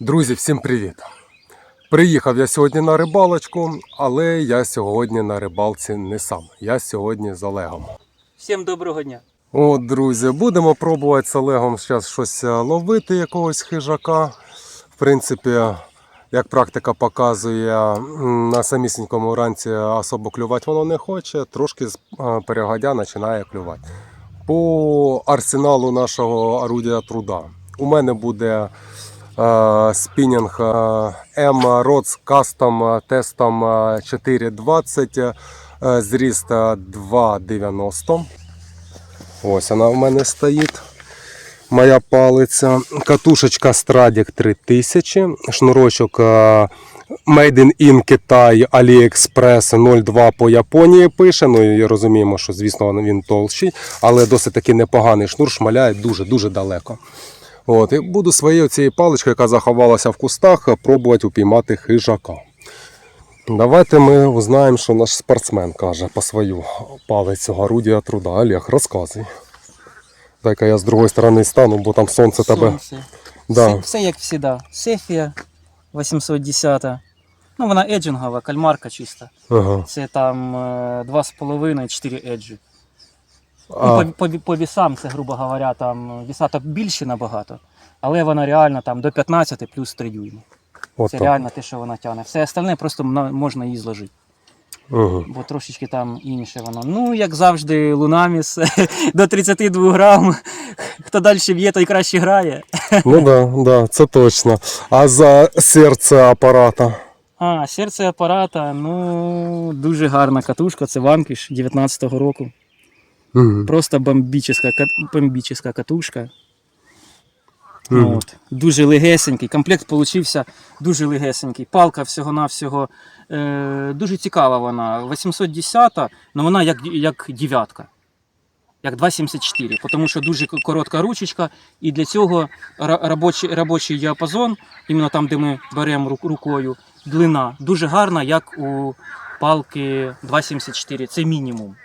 Друзі, всім привіт! Приїхав я сьогодні на рибалочку, але я сьогодні на рибалці не сам. Я сьогодні з Олегом. Всім доброго дня. От, друзі, будемо пробувати з Олегом зараз щось е, ловити, якогось хижака. В принципі, як практика показує, на самісінькому ранці особо клювати воно не хоче, трошки з е, перегодя починає клювати. По арсеналу нашого орудія труда. У мене буде спінінг M Rods Custom тестом е, 420, е, зріст е, 2,90. Ось вона в мене стоїть. Моя палиця. Катушечка Stradic 3000. Шнурочок Made in in Китай AliExpress 02 по Японії пише. Ну і розуміємо, що звісно він толщий, але досить таки непоганий шнур, шмаляє дуже-дуже далеко. От, і буду своєю цією паличкою, яка заховалася в кустах, пробувати упіймати хижака. Давайте ми узнаємо, що наш спортсмен каже по свою палицю орудія труда. Олег, розказуй. Дай-ка я з другої сторони стану, бо там сонце тебе. Да. Все, все як завжди. Сефія 810. Ну, вона еджингова, кальмарка чиста. Ага. Це там е, 2,5-4 еджі. А, Ну, по, по, по вісам, це, грубо говоря, там віса так більше набагато. Але вона реально там до 15 плюс 3 дюйми. от Це так. реально те, що вона тягне. Все остальне просто на- можна її зложити. Ага. бо трошечки там інше воно. Ну, як завжди, лунаміс до 32 грам. Хто далі б'є, той краще грає. Ну да, да, це точно. А за серце апарата. А, серце апарата, ну, дуже гарна катушка, це ванкіш 19-го року. Мгм. Просто бомбічна, бомбічна катушка. Мгм. От. Дуже легесенький. Комплект получився дуже легесенький. Палка всього-навсього. Е, дуже цікава вона. 810, але вона як, як дев'ятка. Як 2,74, тому що дуже коротка ручечка, і для цього робочий, робочий діапазон, іменно там, де ми беремо рук- рукою, длина дуже гарна, як у палки 2,74. Це мінімум.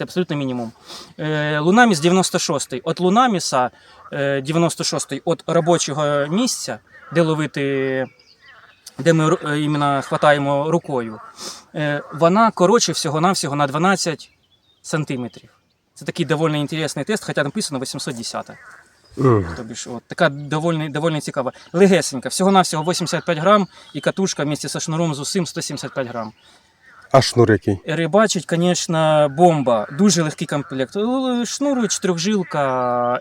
Це абсолютно мінімум. Е, Лунаміс 96. От Лунаміса е, 96 от робочого місця, де ловити, де ми е, іменно хватаємо рукою, е, вона коротше всього-навсього на 12 сантиметрів. Це такий доволі інтересний тест, хоча написано 810. Мгм. Тобі ж, от, така доволі, доволі цікава. Легесенька, всього-навсього 85 грам, і катушка вместе со шнуром з усім 175 грам. А шнур який? Рибачить, звісно, бомба. Дуже легкий комплект. Е, Шнур чотирьохжилка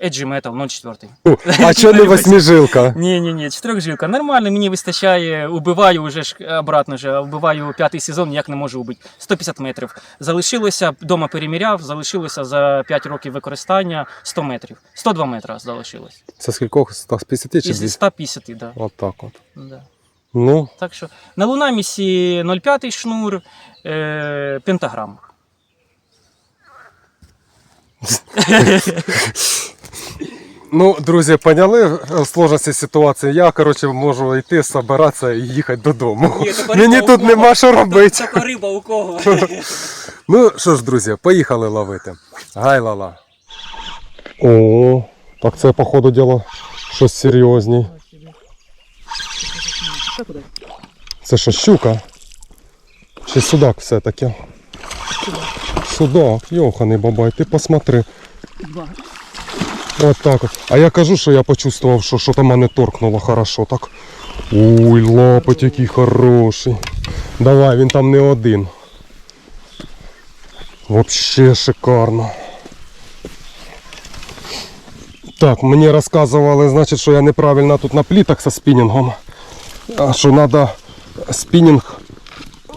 Edgy Metal 0,4. О, А чого не восьмижилка? Ні, ні, ні, чотирьохжилка. Нормально, мені вистачає. Убиваю вже ж обратно вже. Убиваю п'ятий сезон, ніяк не можу убити. 150 метрів. Залишилося, вдома переміряв, залишилося за 5 років використання 100 метрів. 102 метра залишилось. Це скількох? 150 чи Із 200? 150, так. Да. От так от. Да. Ну, Так що на Лунамісі 0,5 шнур, е, пентаграм. ну, друзі, поняли сложності ситуації. Я, коротше, можу йти, збиратися і їхати додому. Ні, Мені у тут кого? нема що робити. Така риба у кого? Ну що ж, друзі, поїхали ловити. Гай-лала. О, так це, походу, діло щось серйозні. Це що, щука? Чи судак все-таки? Судак, йоханий бабай, ти посмотри. От так от. А я кажу, що я почувствував, що що-то мене торкнуло хорошо так. Ой, лапоть який хороший. Давай, він там не один. Вообще шикарно. Так, мені розказували, значить, що я неправильно тут на плітах зі спінінгом. А що треба спінінг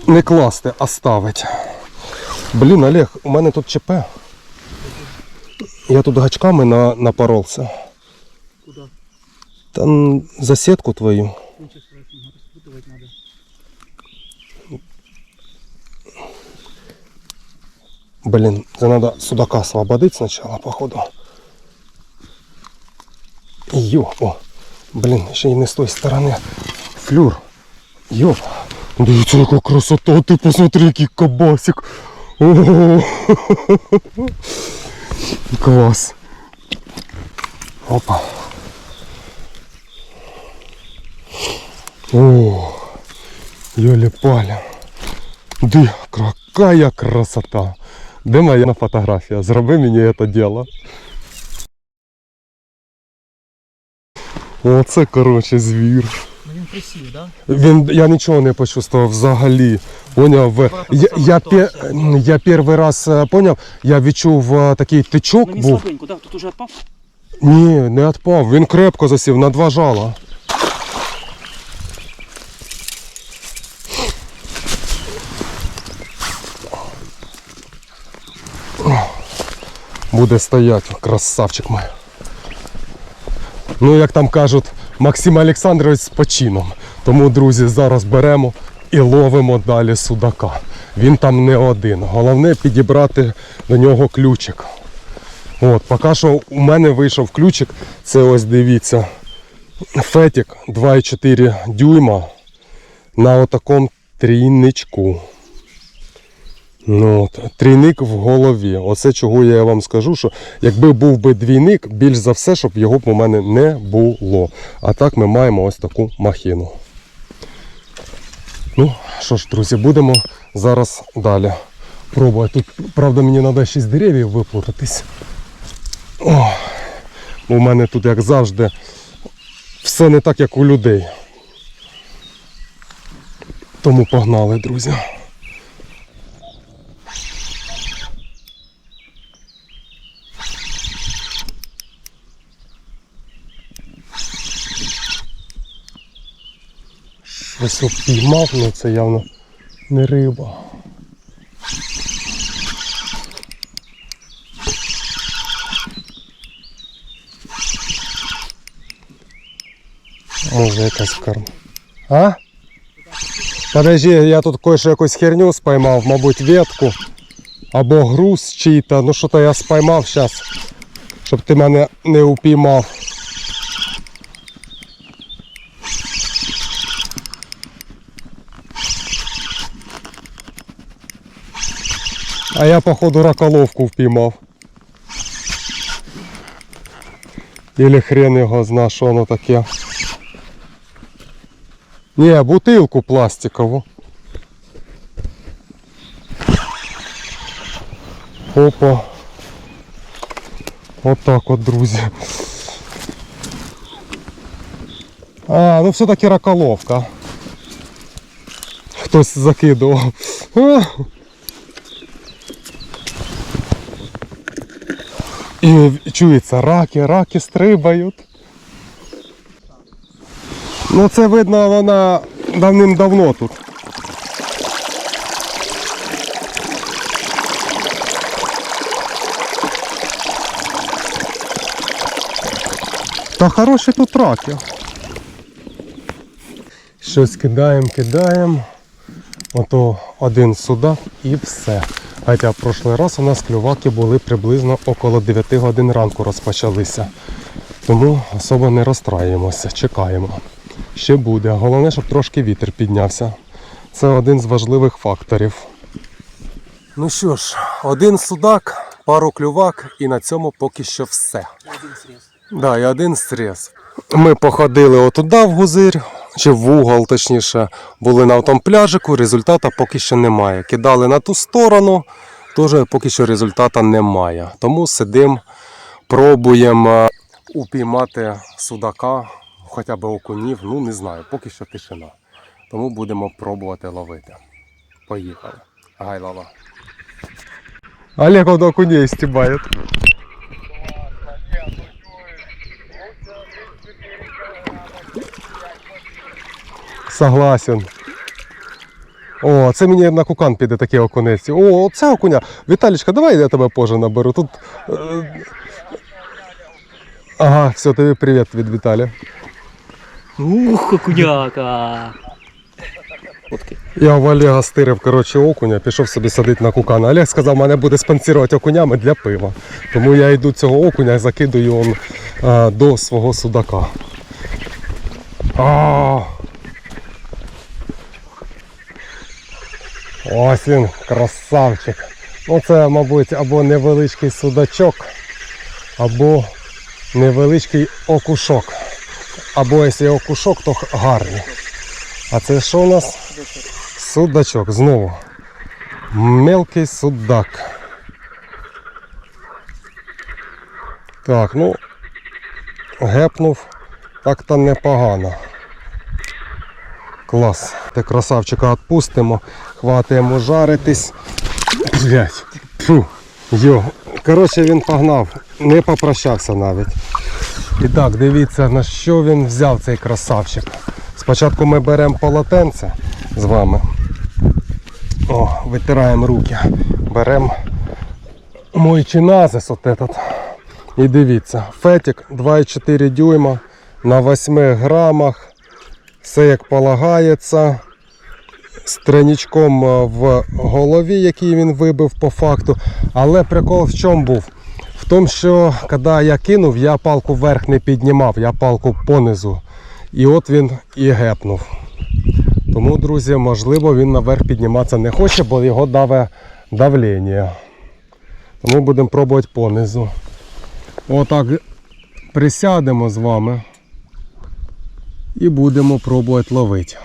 не класти, а ставити. Блін, Олег, у мене тут ЧП. Я тут гачками на, напоровся. Куда? Там за сітку твою. Блин, это надо судака освободить сначала, походу. Ё, о, блин, еще и не с той стороны. Флюр. Ёп. Дивіться, яка красота, ти посмотри, який кабасик. О, Клас. Опа. О, Йолі-паля. Ди, какая красота. Де моя фотографія? Зроби мені це діло. Оце, коротше, звір. Він да? Він, я нічого не почувствував взагалі. Поняв? Я, я, пе- я перший раз е, поняв, я відчув е, такий тичок він був. слабенько, да? Тут уже відпав? Ні, не відпав. Він крепко засів на два жала. Буде стояти, красавчик мій. Ну, як там кажуть, Максим Олександрович з почином. Тому, друзі, зараз беремо і ловимо далі судака. Він там не один. Головне підібрати до нього ключик. От, поки що у мене вийшов ключик. Це ось дивіться. Фетік 2,4 дюйма на отакому трійничку. Ну, трійник в голові. Оце чого я вам скажу, що якби був би двійник, більш за все, щоб його б у мене не було. А так ми маємо ось таку махіну. Ну, що ж, друзі, будемо зараз далі пробувати. Тут, правда, мені треба з деревів виплутатись. У мене тут, як завжди, все не так, як у людей. Тому погнали, друзі. Щось обпіймав, але це явно не риба. Може якась карма. А? Подожди, я тут кое-що якусь херню споймав, мабуть, ветку. Або груз чий-то. Ну що-то я споймав зараз, щоб ти мене не упіймав. А я походу раколовку впіймав. Или хрен його зна, що воно таке. Ні, бутилку пластикову. Опа. Отак от, друзі. А, ну все-таки раколовка. Хтось закидував. І чується, раки, раки стрибають. Ну це видно, вона давним-давно тут. Та хороші тут раки. Щось кидаємо, кидаємо. Ото один судак і все. Хоча в прошлий раз у нас клюваки були приблизно около 9 годин ранку розпочалися. Тому особо не розстраюємося, чекаємо. Ще буде. Головне, щоб трошки вітер піднявся. Це один з важливих факторів. Ну що ж, один судак, пару клювак і на цьому поки що все. Один сріз. Да, і один стрес. Ми походили отуда в гузир, чи в угол, точніше, були на тому пляжику, результата поки що немає. Кидали на ту сторону, теж поки що результата немає. Тому сидимо, пробуємо е, упіймати судака, хоча б окунів, ну не знаю, поки що тишина. Тому будемо пробувати ловити. Поїхали. Гай лава. Олег он окуней стібає. Согласен. О, це мені на кукан піде такий окунець. О, це окуня. Віталічка, давай я тебе позже наберу. Тут. е, Ага, все, тобі привіт від Віталя. Ух, окуняка. Я в Олега стирив коротше, окуня, пішов собі садити на кукан. Олег сказав, мене буде спонсорувати окунями для пива. Тому я йду цього окуня і закидую он, а, до свого судака. А! Ось він, красавчик. Ну це, мабуть, або невеличкий судачок, або невеличкий окушок. або якщо його кушок, то гарний. А це що у нас? Судачок знову. Мелкий судак. Так, ну гепнув так-то непогано. Клас. Те красавчика відпустимо, хватаємо жаритись. Блять. Йо. Коротше, він погнав, не попрощався навіть. І так, дивіться, на що він взяв цей красавчик. Спочатку ми беремо полотенце з вами. О, витираємо руки. Беремо мойчиназис от этот. І дивіться, фетик 2,4 дюйма на 8 грамах. Все як полагається. З тройничком е, в голові, який він вибив по факту. Але прикол в чому був? В тому, що коли я кинув, я палку вверх не піднімав, я палку понизу. І от він і гепнув. Тому, друзі, можливо, він наверх підніматися не хоче, бо його даве давлення. Тому будемо пробувати понизу. Отак присядемо з вами і будемо пробувати ловити.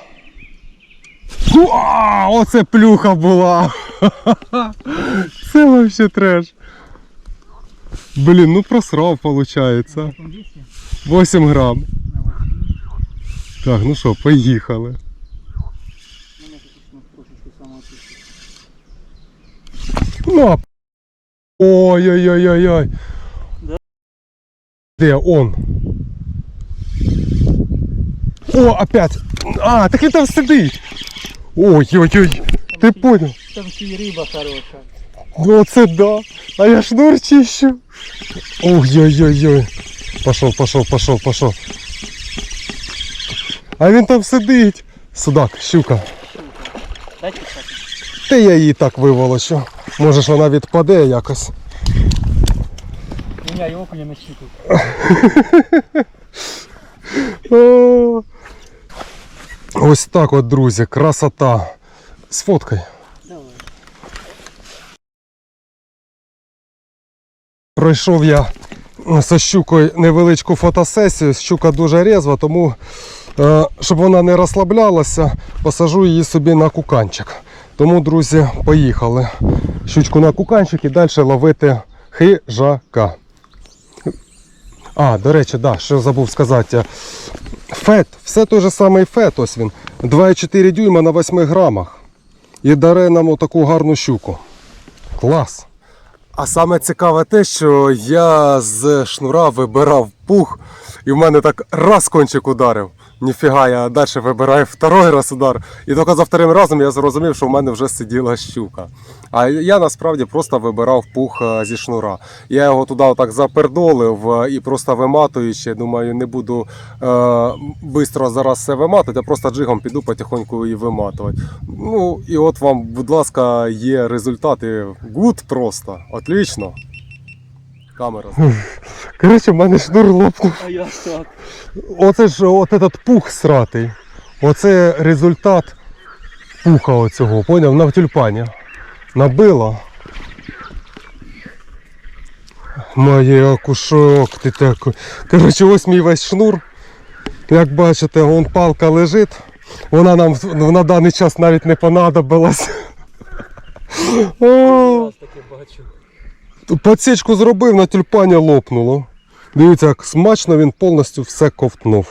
Уа! Оце плюха була! Це вообще треш. Блін, ну просрав, виходить. 8 грам. Так, ну що, поїхали. Ну, Ой-ой-ой-ой-ой. Де он? О, опять. А, так він там сидить. Ой-ой-ой. Ти понял? Там ще й риба хороша. Ну це да. А я шнур чищу. Ой-ой-ой-ой. Пошов, пошов, пошов, пошов. А він там сидить. Судак, щука. Дайте так. Та я її так виволочу. Може ж вона відпаде якось. Меня і окуня не щиту. Ось так от, друзі, красота. Сфоткай. Пройшов я зі щукою невеличку фотосесію. Щука дуже резва, тому е, щоб вона не розслаблялася, посажу її собі на куканчик. Тому, друзі, поїхали. Щучку на куканчик і далі ловити хижака. А, до речі, да, що забув сказати. Фет, все той же самий фет, ось він. 2,4 дюйма на 8 грамах. І даре нам таку гарну щуку. Клас. А саме цікаве те, що я з шнура вибирав пух, і в мене так раз кончик ударив. Ніфіга, я далі вибираю второй раз удар. І тільки за вторим разом я зрозумів, що в мене вже сиділа щука. А я насправді просто вибирав пух е, зі шнура. Я його туди отак запердолив е, і просто виматуючи, думаю, не буду е, швидко зараз все виматувати, а просто джигом піду потихоньку і виматувати. Ну і от вам, будь ласка, є результати. Гуд просто. Отлично. Камера. Коротше, в мене шнур лопнув. А я так. Оце ж от этот пух сратий. Оце результат пуха оцього, поняв? На тюльпані. Набило. Моє окушок, ти такий. Коротше, ось мій весь шнур. Як бачите, вон палка лежить. Вона нам на даний час навіть не понадобилась. О! таке бачу. Подсічку зробив, на тюльпані лопнуло. Дивіться, як смачно він повністю все ковтнув.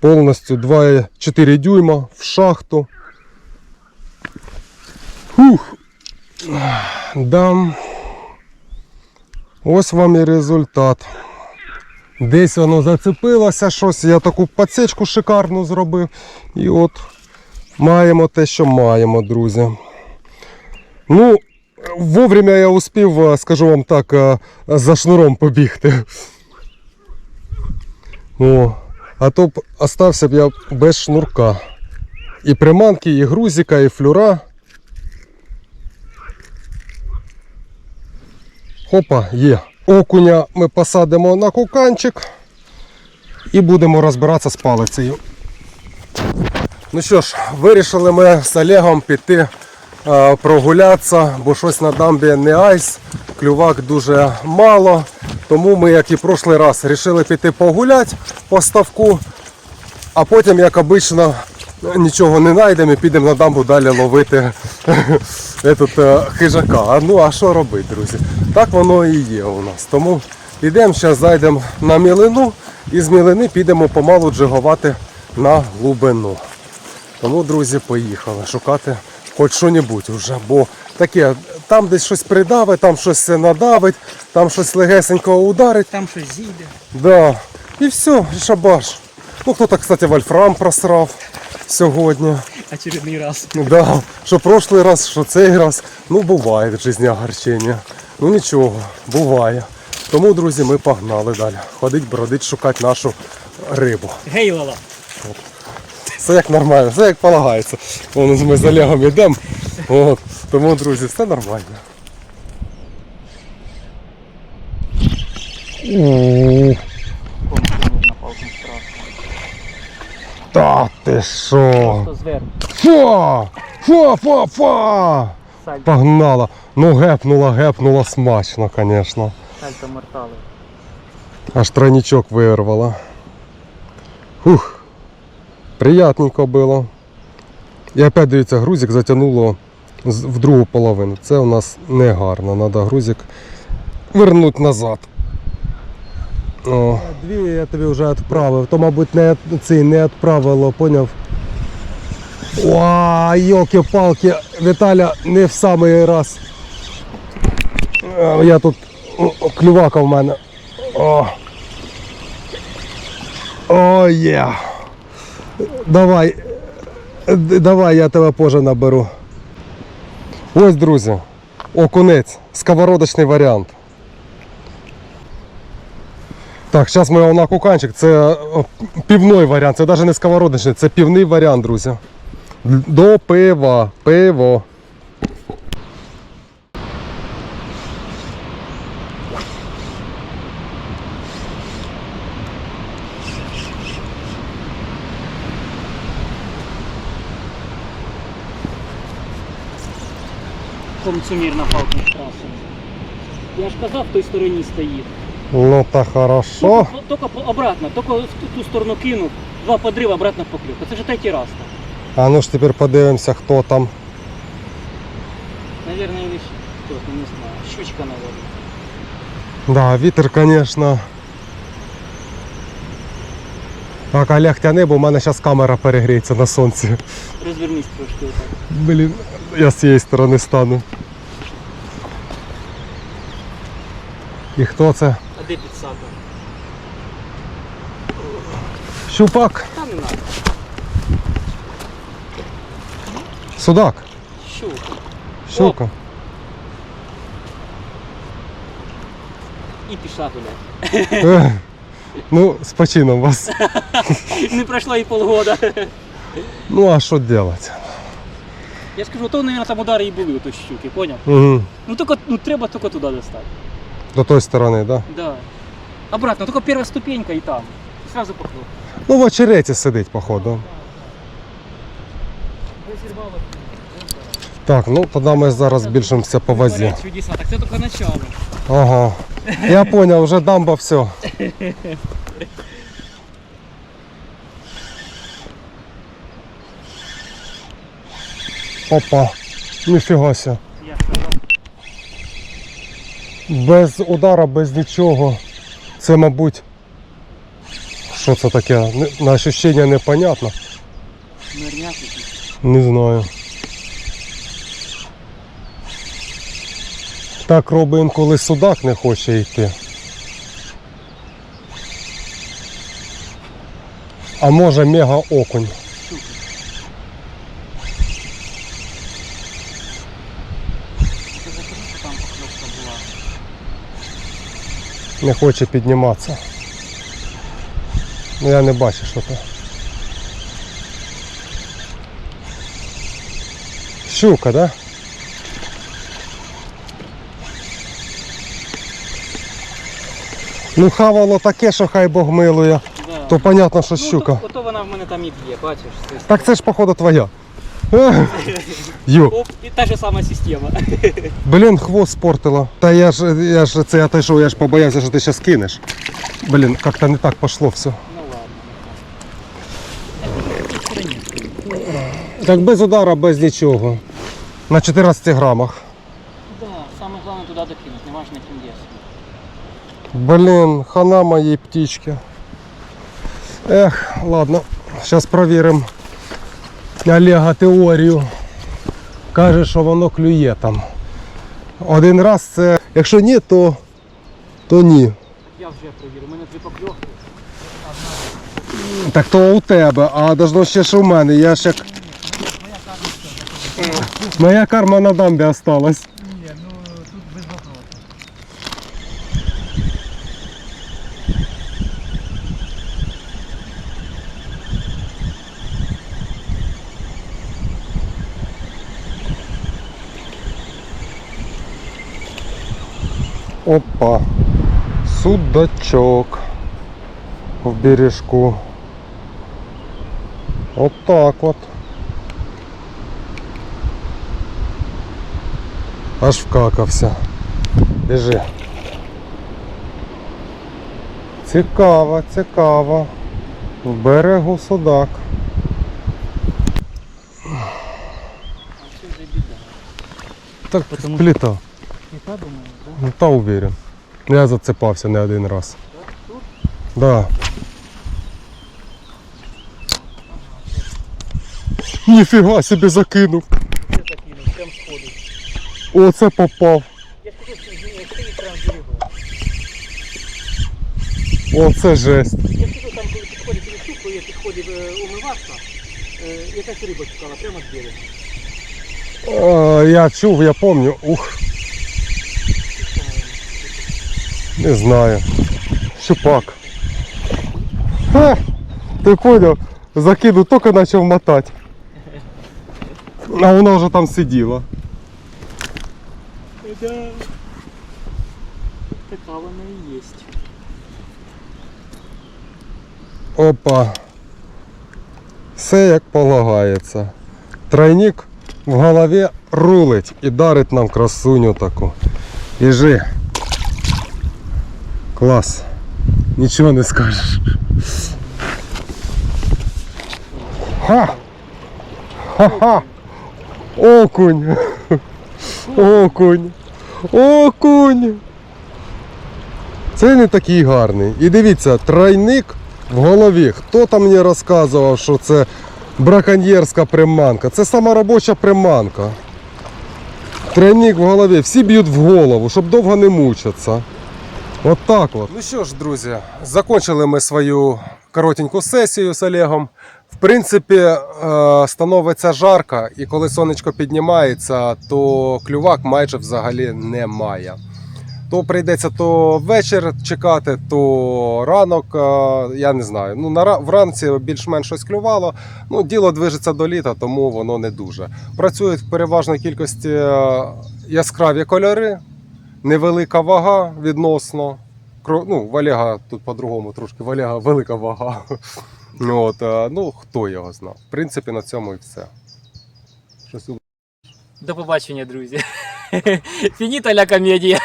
Повністю 2,4 дюйма в шахту. Фух. Дам. Ось вам і результат. Десь воно зацепилося щось, я таку подсічку шикарну зробив. І от маємо те, що маємо, друзі. Ну, Вовремя я успів, е, скажу вам так, е, за шнуром побігти. О, а то б остався б я без шнурка. І приманки, і грузика, і флюра. Хопа, є. Окуня ми посадимо на куканчик і будемо розбиратися з палицею. Ну що ж, вирішили ми з Олегом піти прогулятися, бо щось на дамбі не айс, клювак дуже мало. Тому ми, як і прошлий раз, вирішили піти погуляти по ставку, а потім, як обично, нічого не знайдемо і підемо на дамбу далі ловити е, хижака. Ну а що робити, друзі? Так воно і є у нас. Тому йдемо, зараз зайдемо на мілину і з мілини підемо помалу джигувати на глибину. Тому, друзі, поїхали шукати хоч що-небудь вже. Бо таке, там десь щось придавить, там щось надавить, там щось легесенько ударить. Там щось зійде. Да. І все, і шабаш. Ну, хто-то, кстати, вольфрам просрав сьогодні. Очередний раз. Да. Що прошлий раз, що цей раз. Ну, буває в житті огорчення. Ну нічого, буває. Тому, друзі, ми погнали далі. Ходить, бродить, шукати нашу рибу. Гейлала. Все як нормально, все як полагається. Вон ми з Олегом йдемо. От. Тому, друзі, все нормально. Та ти зверху. Фа! Фа, фа, фа! Погнала. Ну гепнула, гепнула смачно, звісно. сальто мортали. Аж тройничок вирвала. Фух. Приятненько було. І опять дивіться, грузик затягнуло в другу половину. Це у нас не гарно. Треба грузик вернути назад. О. Дві я тобі вже відправив. То, мабуть, не, цей не відправило, поняв? О, йолки-палки, Віталя не в самий раз. Е, Я тут клювака в мене. О. О, є. Давай. Давай, я тебе позже наберу. Ось, друзі. Окунець. Сковородочний варіант. Так, зараз ми на куканчик. Це півний варіант. Це навіть не сковородочний, це півний варіант, друзі. До пива. Пиво. Комцумір на палку трасу. Я ж казав, в той стороні стоїть. Ну та хорошо. Тільки, обратно, тільки в ту, ту сторону кинув, два подрива, обратно поклюв. Це вже третій раз. так. А ну ж тепер подивимося, хто там. Наверное, или кто-то, не знаю. Щучка, наверное. Да, вітер, звісно. Так, Олег, тяни, бо в мене зараз камера перегріється на сонці. Розвернись трошки отак. Блін, я з цієї сторони стану. І хто це? А де підсака? Щупак, Та не надо. судак, Щука. щука. І пішла туди. Ну, з почином вас. Не пройшло і полгода. Ну а що робити? Я ж кажу, то, мабуть, там удари і були у той щуки, поняв? Угу. Ну, тільки, ну треба тільки туди достати. До тої сторони, так? Да? Да. Обратно, тільки перша ступенька і там. І сразу поклюв. Ну в очереті сидить, походу. Так, ну тоді ми зараз збільшимося по вазі. Чудеса. Так це тільки начало. Ага. Я понял, вже дамба все. Опа. Ніфіга ся. Без удара, без нічого. Це, мабуть. Що це таке? На ощущення непонятно. Мирняк. Не знаю. Так робить інколи судак не хоче йти. А може мега окунь. Це за тому, що там покльовка була. Не хоче підніматися. Ну я не бачу, що це. Щука, да? Ну хавало таке, що хай Бог милує. Да. То понятно, що ну, щука. Ото, ото вона в мене там і б'є, бачиш. Так це ж походу твоя. Йо, Оп, і та ж сама система. блін, хвост спортила. Та я ж, я ж це я те, що я ж побоявся, що ти зараз кинеш. Блін, як-то не так пошло все. Ну ладно. Так без удара, без нічого. На 14 грамах. Да, саме головне туди докинути, не важно яким весом. Блін, хана моїй птічки. Ех, ладно, зараз провіримо Олега теорію. Каже, що воно клює там. Один раз це. Якщо ні, то, то ні. Я вже провірю, у мене дві покльовки. Так то у тебе, а должно ще ж у мене. Я ж як. Моя карма на дамбі осталась. Ні, ну тут без вопросу. Опа. Судачок в бережку. Вот так вот. Аж вкакався. Біжи. Цікаво, цікаво. В берегу судак. Так, Потому-. Не та думаю, да? Ну та уверен. Я зацепався не один раз. Да. Ніфіга собі закинув. Прям сходу. Оце попав. Я скажу, що ні, стоїть прям в берегу. Оце жесть. Я скажу, там коли підходить коли я підходив е, умиватися, е, якась риба чекала прямо з берега. Е, я чув, я. Ух, не знаю. Щупак. Ха, ти поняв? Закинув, тільки почав мотати. А вона вже там сиділа. Така вона і є. Опа. Все як полагається. Тройник в голові рулить і дарить нам красуню таку. Біжи. Клас. Нічого не скажеш. Ха! Ха-ха! Окунь! Окунь! Окунь! Це не такий гарний. І дивіться, тройник в голові. Хто там мені розказував, що це браконьєрська приманка? Це сама робоча приманка. Тройник в голові. Всі б'ють в голову, щоб довго не мучатися. От так от. Ну що ж, друзі, закончили ми свою коротеньку сесію з Олегом. В принципі, е, становиться жарко, і коли сонечко піднімається, то клювак майже взагалі немає. То прийдеться то вечір чекати, то ранок. е, Я не знаю. Ну, вранці більш-менш щось клювало. Ну, діло движеться до літа, тому воно не дуже. Працюють в переважної кількості е, яскраві кольори, невелика вага відносно. Ну, в Олега тут по-другому трошки. В Олега велика вага. От, е, ну, хто його знав. В принципі, на цьому і все. Щось у- До побачення, друзі. Фініта ля комедія.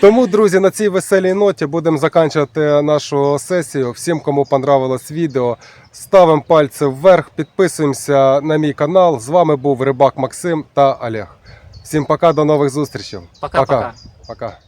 Тому, друзі, на цій веселій ноті будемо закінчувати нашу сесію. Всім, кому понравилось відео, ставимо пальці вверх, підписуємося на мій канал. З вами був Рибак Максим та Олег. Всім пока, до нових зустрічей. Пока-пока. Пока.